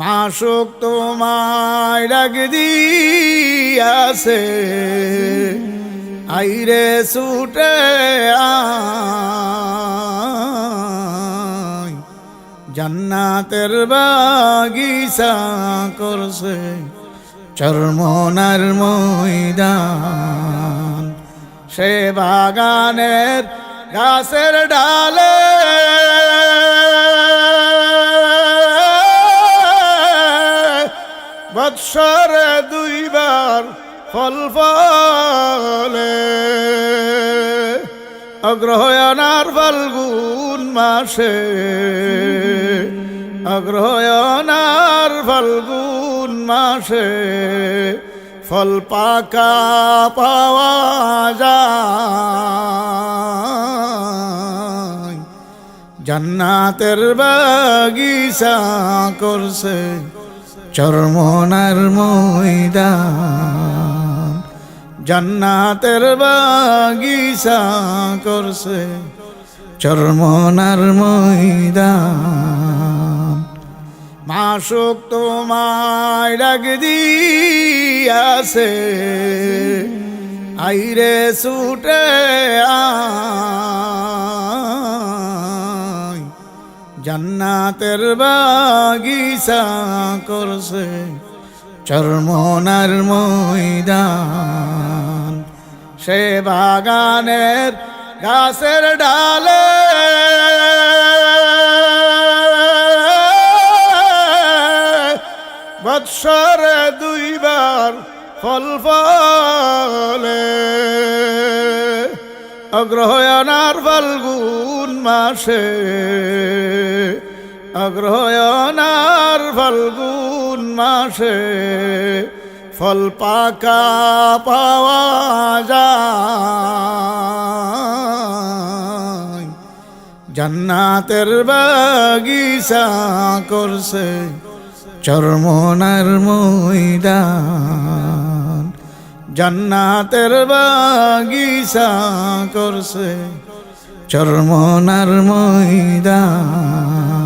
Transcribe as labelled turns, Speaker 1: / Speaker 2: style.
Speaker 1: মাসুক তোমায় ডাক দিয়াছে। আইরে আয়। জান্নাতের বাগিচা করছে চর্মনার ময়দান। সে বাগানের গাছের ডালে বৎসরে দুইবার ফল ফলে। অগ্রহয়নার ফাল্গুন মাসে। অগ্রহয়নার ফাল্গুন মাসে। ফল পাকা পাওয়া যায়। জান্নাতের বাগিচা করছে। চরমনার ময়দান। জান্নাতের বাগিচা করছে চরমনার ময়দান। মাসুক তোমায় ডাক দিয়াছে আইরে ছুটে আয় জান্নাতের বাগিচা করছে চর্মনার ময়দান। সে বাগানের গাছের ডালে বৎসরে দুইবার ফল ফলে। অগ্রহয়নার ফাল্গুন মাসে অগ্রহয়নার ফাল্গুন মাসে ফল পাকা পাওয়া যায়। জান্নাতের বাগিচা করছে চরমনার ময়দান। জান্নাতের বাগিচা করছে চরমনার ময়দান।